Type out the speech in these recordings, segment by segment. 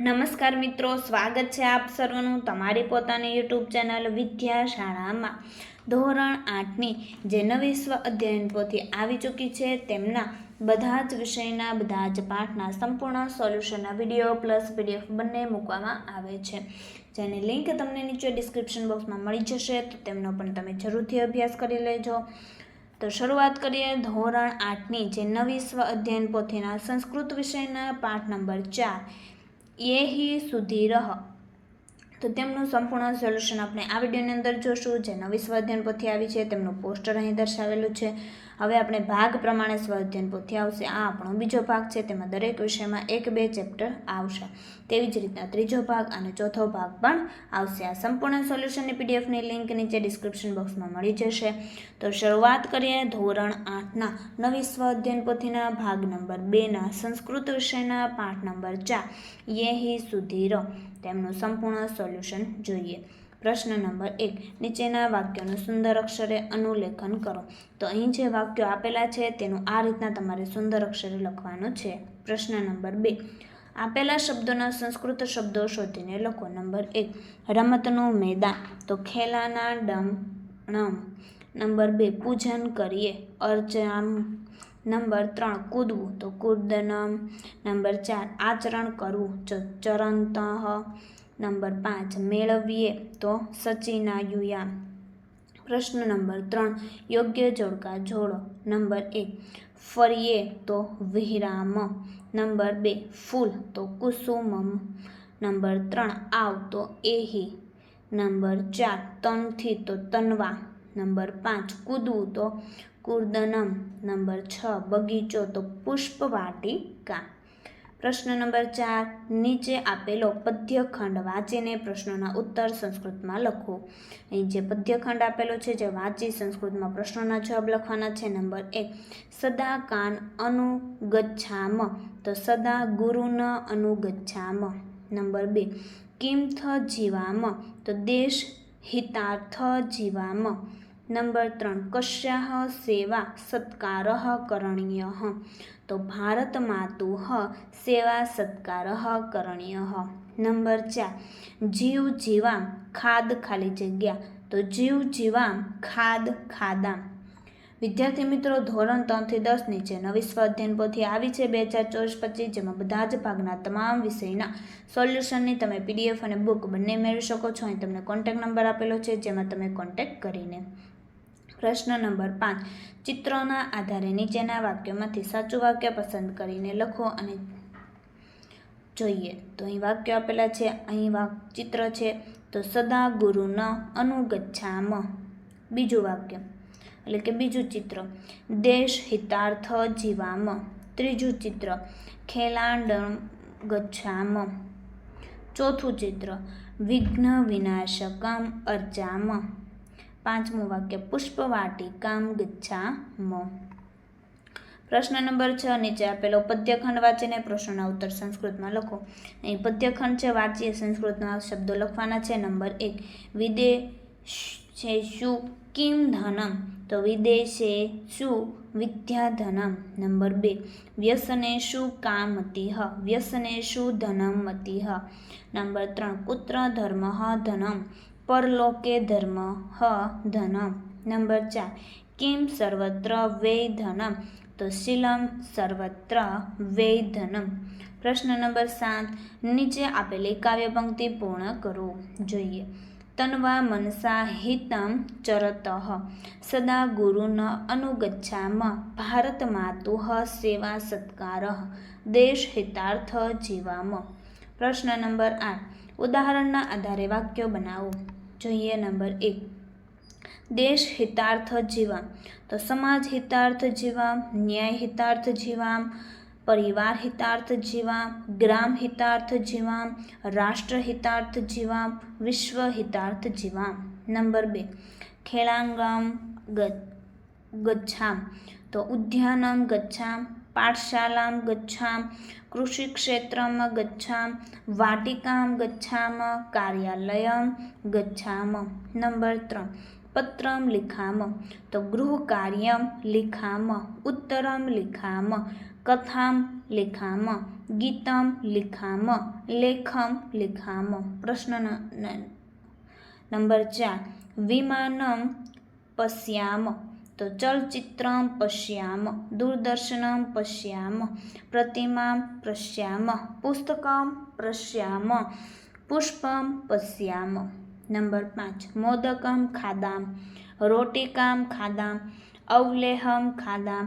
નમસ્કાર મિત્રો, સ્વાગત છે આપ સર્વનું તમારી પોતાની યુટ્યુબ ચેનલ વિદ્યા શાળામાં ધોરણ આઠની જે નવી સ્વ અધ્યયન પોથી આવી ચૂકી છે, તેમના બધા જ વિષયના, બધા જ પાઠના સંપૂર્ણ સોલ્યુશનના વીડિયો પ્લસ પીડીએફ બંને મૂકવામાં આવે છે. જેની લિંક તમને નીચે ડિસ્ક્રિપ્શન બોક્સમાં મળી જશે, તો તેમનો પણ તમે જરૂરથી અભ્યાસ કરી લેજો. તો શરૂઆત કરીએ ધોરણ આઠની જે નવી સ્વ અધ્યયન પોથીના સંસ્કૃત વિષયના પાઠ નંબર ચાર. યેહી સુધી રહ. તો તેમનું સંપૂર્ણ સોલ્યુશન આપણે આ વિડીયોની અંદર જોશું. જે નવી સ્વાધ્યાયન પોથી આવી છે, તેમનું પોસ્ટર અહીં દર્શાવેલું છે. હવે આપણે ભાગ પ્રમાણે સ્વાધ્યાયન પોથી આવશે. આ આપણો બીજો ભાગ છે. તેમાં દરેક વિષયમાં એક બે ચેપ્ટર આવશે. તેવી જ રીતના ત્રીજો ભાગ અને ચોથો ભાગ પણ આવશે. આ સંપૂર્ણ સોલ્યુશનની પીડીએફની લિંક નીચે ડિસ્ક્રિપ્શન બોક્સમાં મળી જશે. તો શરૂઆત કરીએ ધોરણ આઠના નવી સ્વાધ્યાયન પોથીના ભાગ નંબર બેના સંસ્કૃત વિષયના પાઠ નંબર ચાર. યેહી સુધી ર તેમનું સંપૂર્ણ સોલ્યુશન જોઈએ. પ્રશ્ન નંબર એક, નીચેના વાક્યોનું સુંદર અક્ષરે અનુલેખન કરો. તો અહીં જે વાક્યો આપેલા છે તેનું આ રીતના તમારે સુંદર અક્ષરે લખવાનું છે. પ્રશ્ન નંબર બે, આપેલા શબ્દોના સંસ્કૃત શબ્દો શોધીને લખો. નંબર એક, રમતનું મેદાન, તો ખેલાના ડમ ણમ નંબર બે, પૂજન કરીએ, અર્ચન. નંબર ત્રણ, કૂદવું, તો કૂદનમ. નંબર ચાર, આચરણ કરવું ચરંત. નંબર પાંચ મેળવીએ તો સચિનાયુયામ પ્રશ્ન નંબર ત્રણ, યોગ્ય જોડકા જોડો. નંબર એક, ફરીએ તો વિરામ. નંબર બે, ફૂલ તો કુસુમમ નંબર ત્રણ, આવ તો એહી. નંબર ચાર, તનથી તો તનવા. નંબર પાંચ, કૂદવું તો કુર્દનમ. નંબર છ, બગીચો તો પુષ્પવાટિકા. પ્રશ્ન નંબર ચાર, નીચે આપેલો પદ્યખંડ વાંચીને પ્રશ્નોના ઉત્તર સંસ્કૃતમાં લખો. અહીં જે પદ્યખંડ આપેલો છે, જે વાંચી સંસ્કૃતમાં પ્રશ્નોના જવાબ લખવાના છે, નંબર એક સદા કાન અનુગચ્છામ, તો સદા ગુરુન અનુગચ્છામ. નંબર બે કિમથ જીવામ તો દેશ હિતાર્થ જીવામ નંબર ત્રણ, કશ્યાહ સેવા સત્કાર કરણીય. તો ભારત માતુ સેવા સત્કાર કરણીય. નંબર ચાર, જીવ જીવામ ખાદ ખાલી જગ્યા. તો જીવ જીવામ ખાદ ખાદામ. વિદ્યાર્થી મિત્રો, ધોરણ ત્રણથી દસ નીચે નવી સ્વાધ્યાયન પોથી આવી છે બે હજાર ચોવીસ પચીસ, જેમાં બધા જ ભાગના તમામ વિષયના સોલ્યુશનની તમે પીડીએફ અને બુક બંને મેળવી શકો છો. અહીં તમને કોન્ટેક નંબર આપેલો છે, જેમાં તમે કોન્ટેક કરીને પ્રશ્ન નંબર પાંચ. ચિત્રોના આધારે નીચેના વાક્યોમાંથી સાચું વાક્ય પસંદ કરીને લખો અને જોઈએ. તો અહીં વાક્યો આપેલા છે, અહીં ચિત્ર છે. તો સદા ગુરુ ન અનુગચ્છામ. બીજું વાક્ય, એટલે કે બીજું ચિત્ર. દેશ હિતાર્થ જીવામ. ત્રીજું ચિત્ર ખેલાંડ ગચ્છામ. ચોથું ચિત્ર, વિઘ્ન વિનાશકમ અર્ચામ. પાંચમું વાક્ય પુષ્પવાટિકામ ગચ્છામ પ્રશ્ન નંબર છ, નીચે આપેલો પદ્યખંડ વાંચીને પ્રશ્નના ઉત્તર સંસ્કૃતમાં લખો. અહીં પદ્યખંડ છે, વાંચીએ સંસ્કૃતમાં શબ્દો લખવાના છે. નંબર એક વિદેશેષુ કિમ ધનમ? તો વિદેશે વિદેશેષુ વિદ્યાધનમ નંબર બે, વ્યસને વ્યસનેષુ કામતિહ ધનમ હ? નંબર ત્રણ, કુત્ર ધર્મ ધનમ? પરલોકે ધર્મ હ ધનમ. નંબર ચાર, કિમ સર્વત્ર વૈ ધનમ? તો શીલમ સર્વત્ર વૈ ધનમ. પ્રશ્ન નંબર સાત, નીચે આપેલી કાવ્ય પંક્તિ પૂર્ણ કરો. જોઈએ. તન્વા મનસા હિતમ ચરત. સદા ગુરુન અનુગચ્છામ ભારત માતુ સેવા સત્કાર. દેશ હિતાર્થ જીવામ. પ્રશ્ન નંબર આઠ, ઉદાહરણના આધારે વાક્યો બનાવો. જોઈએ નંબર એક. દેશ હિતાર્થ જીવામ તો સમાજ હિતાર્થ જીવામ ન્યાય હિતાર્થ જીવામ પરિવાર હિતાર્થ જીવામ ગ્રામ હિતાર્થ જીવામ રાષ્ટ્ર હિતાર્થ જીવામ વિશ્વ હિતાર્થ જીવામ નંબર બે. ખેળાંગામ ગચ્છામ. તો ઉદ્યાનમ ગચ્છામ. પાઠશાલામ ગચ્છામ કૃષિક્ષેત્રમ ગચ્છામ વાટિકામ ગચ્છામ કાર્યાલયમ ગચ્છામ નંબર ત્રણ પત્રમ લિખામ તો ગૃહકાર્યમ લિખામ ઉત્તરમ લિખામ કથામ લિખામ ગીતમ લિખામ લેખમ લિખામ પ્રશ્ન નંબર ચાર વિમાનમ પશ્યામ તો ચલચિત્રમ પશ્યામ દૂરદર્શનમ પશ્યામ પ્રતિમામ પશ્યામ પુસ્તકમ પશ્યામ પુષ્પમ પશ્યામ નંબર પાંચ મોદકમ ખાદામ રોટિકામ ખાદામ અવલેહમ ખાદામ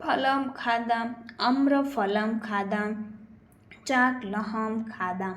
ફલમ ખાદામ અમ્રફલમ ખાદામ ચાકલહમ ખાદામ